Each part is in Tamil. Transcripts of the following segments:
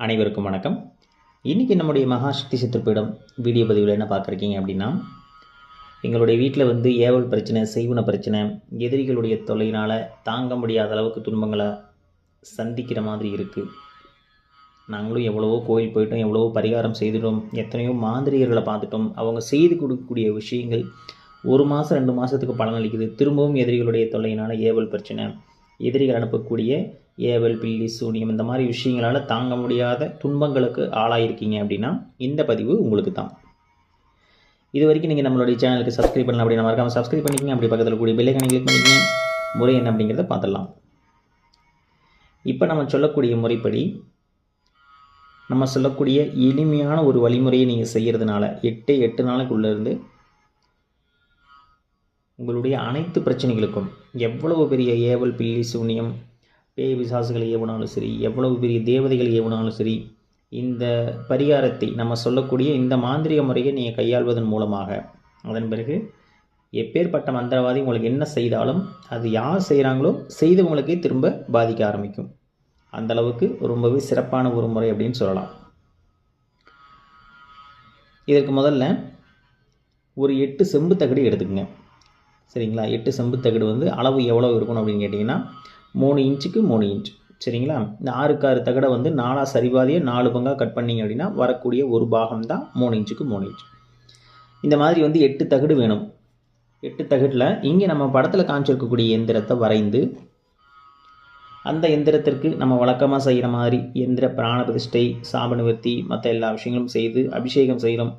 அனைவருக்கும் வணக்கம். இன்றைக்கி நம்முடைய மகாசக்தி சித்திரப்பீடம் வீடியோ பதிவில் என்ன பார்க்குறீங்க அப்படின்னா எங்களுடைய வீட்டில் வந்து ஏவல் பிரச்சனை செய்வன பிரச்சனை எதிரிகளுடைய தொல்லையினால் தாங்க முடியாத அளவுக்கு துன்பங்களை சந்திக்கிற மாதிரி இருக்குது நாங்களும் எவ்வளவோ கோயில் போயிட்டோம் எவ்வளவோ பரிகாரம் செய்துட்டோம் எத்தனையோ மாந்திரிகர்களை பார்த்துட்டோம். அவங்க செய்து கொடுக்கக்கூடிய விஷயங்கள் ஒரு மாதம் ரெண்டு மாதத்துக்கு பலன் அளிக்குது திரும்பவும் எதிரிகளுடைய தொல்லையினால் ஏவல் பிரச்சனை எதிரிகள் அனுப்பக்கூடிய ஏவல் பில்லி சூனியம் இந்த மாதிரி விஷயங்களால் தாங்க முடியாத துன்பங்களுக்கு ஆளாயிருக்கீங்க அப்படின்னா இந்த பதிவு உங்களுக்கு தான். இது வரைக்கும் நீங்கள் நம்மளுடைய சேனலுக்கு சப்ஸ்கிரைப் பண்ணலாம் அப்படின்னா மறக்காமல் சப்ஸ்கிரைப் பண்ணிக்கங்க. அப்படி பக்கத்தில் கூடிய பெல்லைக்கனை கிளிக் பண்ணிக்கங்க. முறை என்ன அப்படிங்கிறத பார்த்துடலாம். இப்போ நம்ம சொல்லக்கூடிய முறைப்படி நம்ம சொல்லக்கூடிய எளிமையான ஒரு வழிமுறையை நீங்கள் செய்கிறதுனால எட்டு எட்டு நாளைக்குள்ளேருந்து உங்களுடைய அனைத்து பிரச்சனைகளுக்கும் எவ்வளவு பெரிய ஏவல் பில்லி சூனியம் பேய் பிசாசுகளை ஏவினாலும் சரி எவ்வளவு பெரிய தேவதைகள் ஏவினாலும் சரி இந்த பரிகாரத்தை நம்ம சொல்லக்கூடிய இந்த மாந்திரிக முறையை நீங்கள் கையாள்வதன் மூலமாக. அதன் பிறகு எப்பேற்பட்ட மந்திரவாதி உங்களுக்கு என்ன செய்தாலும் அது யார் செய்கிறாங்களோ செய்தவங்களுக்கே திரும்ப பாதிக்க ஆரம்பிக்கும். அந்த அளவுக்கு ரொம்பவே சிறப்பான ஒரு முறை அப்படின்னு சொல்லலாம். இதற்கு முதல்ல ஒரு எட்டு செம்பு தகடு எடுத்துக்கங்க. சரிங்களா? எட்டு செம்பு தகடு வந்து அளவு எவ்வளோ இருக்கணும் அப்படின்னு கேட்டிங்கன்னா மூணு இன்ச்சுக்கு மூணு இன்ச் சரிங்களா? இந்த ஆறுக்கு ஆறு தகடை வந்து நாலாக சரிபாதியை நாலு பங்காக கட் பண்ணிங்க அப்படின்னா வரக்கூடிய ஒரு பாகம் தான் மூணு இன்ச்சுக்கு மூணு இன்ச் இந்த மாதிரி வந்து எட்டு தகடு வேணும். எட்டு தகட்டில் இங்கே நம்ம படத்தில் காமிச்சிருக்கக்கூடிய எந்திரத்தை வரைந்து அந்த எந்திரத்திற்கு நம்ம வழக்கமாக செய்கிற மாதிரி எந்திர பிராண பிரதிஷ்டை சாப நிவர்த்தி மற்ற எல்லா விஷயங்களும் செய்து அபிஷேகம் செய்கிறோம்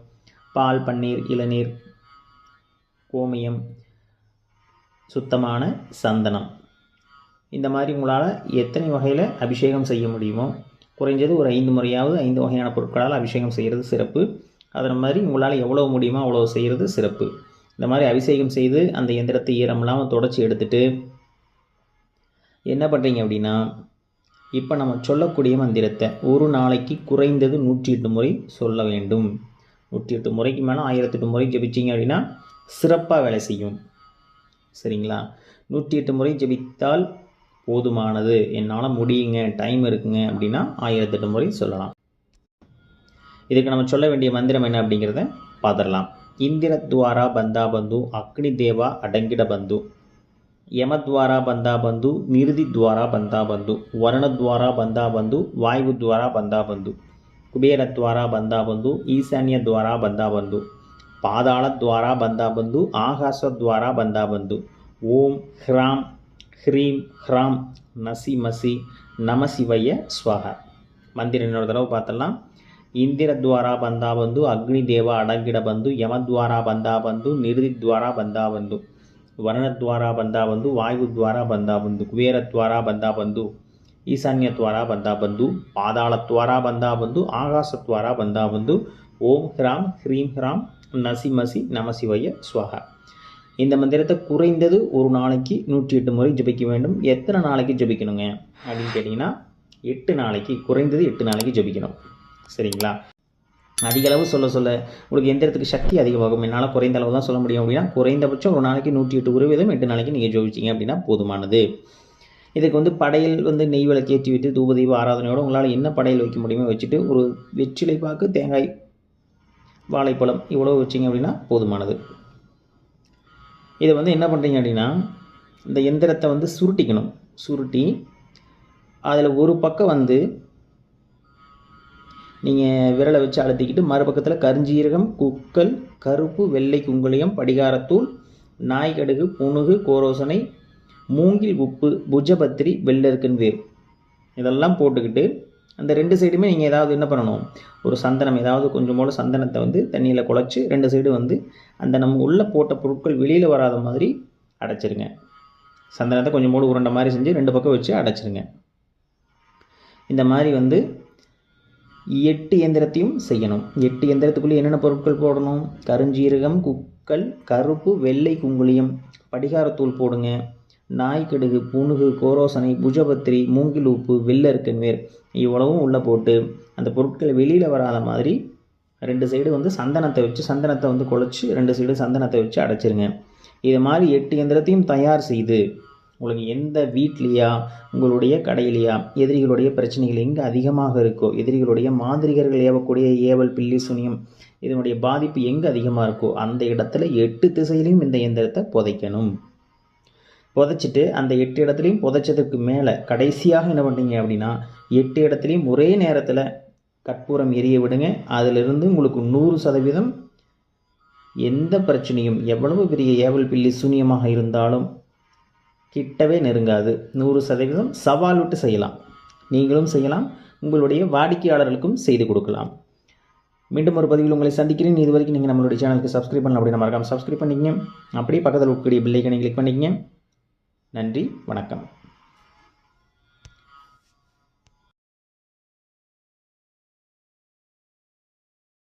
பால் பன்னீர் இளநீர் கோமியம் சுத்தமான சந்தனம். இந்த மாதிரி உங்களால் எத்தனை வகையில் அபிஷேகம் செய்ய முடியுமோ குறைஞ்சது ஒரு ஐந்து முறையாவது ஐந்து வகையான பொருட்களால் அபிஷேகம் செய்கிறது சிறப்பு. அதன் மாதிரி உங்களால் எவ்வளோ முடியுமோ அவ்வளோ செய்கிறது சிறப்பு. இந்த மாதிரி அபிஷேகம் செய்து அந்த எந்திரத்தை ஈரம் இல்லாமல் தொடச்சி எடுத்துட்டு என்ன பண்ணுறீங்க அப்படின்னா இப்போ நம்ம சொல்லக்கூடிய மந்திரத்தை ஒரு நாளைக்கு குறைந்தது நூற்றி எட்டு முறை சொல்ல வேண்டும். நூற்றி எட்டு முறைக்கு மேலே ஆயிரத்தெட்டு முறை ஜபிச்சிங்க அப்படின்னா சிறப்பாக வேலை செய்யும். சரிங்களா? நூற்றி எட்டு முறை ஜபித்தால் போதுமானது. என்னால் முடியுங்க டைம் இருக்குங்க அப்படின்னா ஆயிரத்தெட்டு முறை சொல்லலாம். இதுக்கு நம்ம சொல்ல வேண்டிய மந்திரம் என்ன அப்படிங்கிறத பார்த்துடலாம். இந்திரத்வாரா பந்தா பந்து அக்னி தேவா அடங்கிட பந்து. யமத்வாரா பந்தா பந்து நிருதித்வாரா பந்தா பந்து வருணத்வாரா பந்தா பந்து வாயு துவாரா பந்தா பந்து. కుబేరద్వారా బంధాబంధు ఈశాన్య ద్వారా బంధాబంధు పాదాళ ద్వారా బంధాబంధు ఆకాశ பந்தா பந்து. ஓம் ஹிராம் ಹ್ರೀಂ ಹ್ರಾಂ ನಸಿ ಮಸಿ ನಮ ಶಿವಯ್ಯ ஸ்வஹ ಮಂದಿರ ನೋಡಿದ್ರೆ ಪಾತಲ್ಲ. ಇಂದಿರ ದ್ವಾರ ಬಂದ ಬಂದು ಅಗ್ನಿದೇವ ಅಡಗಿಡ ಬಂದು ಯಮದ್ವಾರ ಬಂದ ಬಂದು, ನಿರ್ದಿ ನಿರ್ದಿದ್ವಾರ ಬಂದ ಬಂದು ವರ್ಣದ್ವಾರ ಬಂದ ಬಂದು ವಾಯುದ್ವಾರ ಬಂದ ಬಂದು ಕುಬೇರದ್ವಾರ ಬಂದ ಬಂದು ಈಶಾನ್ಯದ್ವಾರ ಬಂದ ಬಂದು ಪಾದಾಳದ್ವಾರ ಬಂದ ಬಂದು ಆಕಾಶದ್ವಾರ ಬಂದ ಬಂದು, ಓಂ ಹ್ರಾಂ ಹ್ರೀಂ ಹ್ರಾಂ ನಸಿ ಮಸಿ ನಮ ಶಿವಯ್ಯ ಸ್ವಹ. இந்த மந்திரத்தை குறைந்தது ஒரு நாளைக்கு நூற்றி எட்டு முறை ஜபிக்க வேண்டும். எத்தனை நாளைக்கு ஜபிக்கணுங்க? அப்படின்னு கேட்டிங்கன்னா எட்டு நாளைக்கு குறைந்தது எட்டு நாளைக்கு ஜபிக்கணும். சரிங்களா? அதிக அளவு சொல்ல சொல்ல உங்களுக்கு எந்திரத்துக்கு சக்தி அதிகமாகும் என்னால் குறைந்த அளவு தான் சொல்ல முடியும் அப்படின்னா குறைந்தபட்சம் ஒரு நாளைக்கு நூற்றி எட்டு உருவீதம் எட்டு நாளைக்கு நீங்கள் ஜோதிச்சிங்க அப்படின்னா போதுமானது. இதுக்கு வந்து படையல் வந்து நெய் விளக்கு ஏற்றி விட்டு தூபதீப ஆராதனையோடு உங்களால் என்ன படையல் வைக்க முடியுமோ வச்சுட்டு ஒரு வெற்றிலை பாக்கு தேங்காய் வாழைப்பழம் இவ்வளோ வச்சிங்க அப்படின்னா போதுமானது. இதை வந்து என்ன பண்ணுறீங்க அப்படின்னா இந்த எந்திரத்தை வந்து சுருட்டிக்கணும். சுருட்டி அதில் ஒரு பக்கம் வந்து நீங்கள் விரலை வச்சு அழுத்திக்கிட்டு மறுபக்கத்தில் கருஞ்சீரகம் குக்கல் கருப்பு வெள்ளை குங்குளியம் படிகாரத்தூள் நாய்கடுகு புணுகு கோரோசனை மூங்கில் உப்பு புஜபத்திரி வெள்ளருக்கன் வேர். இதெல்லாம் போட்டுக்கிட்டு அந்த ரெண்டு சைடுமே நீங்கள் ஏதாவது என்ன பண்ணணும்? ஒரு சந்தனம் ஏதாவது கொஞ்சம் போல் சந்தனத்தை வந்து தண்ணியில் குழச்சி ரெண்டு சைடு வந்து அந்த நம்ம உள்ளே போட்ட பொருட்கள் வெளியில் வராத மாதிரி அடைச்சிருங்க. சந்தனத்தை கொஞ்சம் போல் உருண்டை மாதிரி செஞ்சு ரெண்டு பக்கம் வச்சு அடைச்சிருங்க. இந்த மாதிரி வந்து எட்டு எந்திரத்தையும் செய்யணும். எட்டு எந்திரத்துக்குள்ளே என்னென்ன பொருட்கள் போடணும்? கருஞ்சீரகம் குக்கல் கருப்பு வெள்ளை குங்குளியம். படிகாரத்தூள் போடுங்க. நாய்க்கடுகு புணுகு கோரோசனை புஜபத்திரி மூங்கில் உப்பு வெள்ளருக்கன்வேர் இவ்வளவும் உள்ளே போட்டு அந்த பொருட்கள் வெளியில் வராத மாதிரி ரெண்டு சைடு வந்து சந்தனத்தை வச்சு சந்தனத்தை வந்து குழச்சி ரெண்டு சைடு சந்தனத்தை வச்சு அடைச்சிருங்க. இது மாதிரி எட்டு எந்திரத்தையும் தயார் செய்து உங்களுக்கு எந்த வீட்லேயா உங்களுடைய கடையிலையா எதிரிகளுடைய பிரச்சனைகள் எங்கே அதிகமாக இருக்கோ எதிரிகளுடைய மாந்திரிகர்கள் ஏவக்கூடிய ஏவல் பில்லி சுனியம் இதனுடைய பாதிப்பு எங்கே அதிகமாக இருக்கோ அந்த இடத்துல எட்டு திசையிலையும் இந்த எந்திரத்தை புதைக்கணும். புதைச்சிட்டு அந்த எட்டு இடத்துலையும் புதைச்சதுக்கு மேலே கடைசியாக என்ன பண்ணுறீங்க அப்படின்னா எட்டு இடத்துலையும் ஒரே நேரத்தில் கற்பூரம் எரிய விடுங்க. அதிலிருந்து உங்களுக்கு நூறு சதவீதம் எந்த பிரச்சனையும் எவ்வளவு பெரிய ஏவல் பில்லி சூன்யமாக இருந்தாலும் கிட்டவே நெருங்காது. நூறு சதவீதம் சவால் விட்டு செய்யலாம். நீங்களும் செய்யலாம். உங்களுடைய வாடிக்கையாளர்களுக்கும் செய்து கொடுக்கலாம். மீண்டும் ஒரு பதிவில் உங்களை சந்திக்கிறேன். இது வரைக்கும் நீங்கள் நம்மளுடைய சேனலுக்கு சப்ஸ்கிரைப் பண்ணல அப்படின்னா மறக்காமல் சப்ஸ்கிரைப் பண்ணிக்கங்க. அப்படியே பக்கத்தில் இருக்கக்கூடிய பில்லைக்கனை கிளிக் பண்ணிக்கங்க. நன்றி வணக்கம்.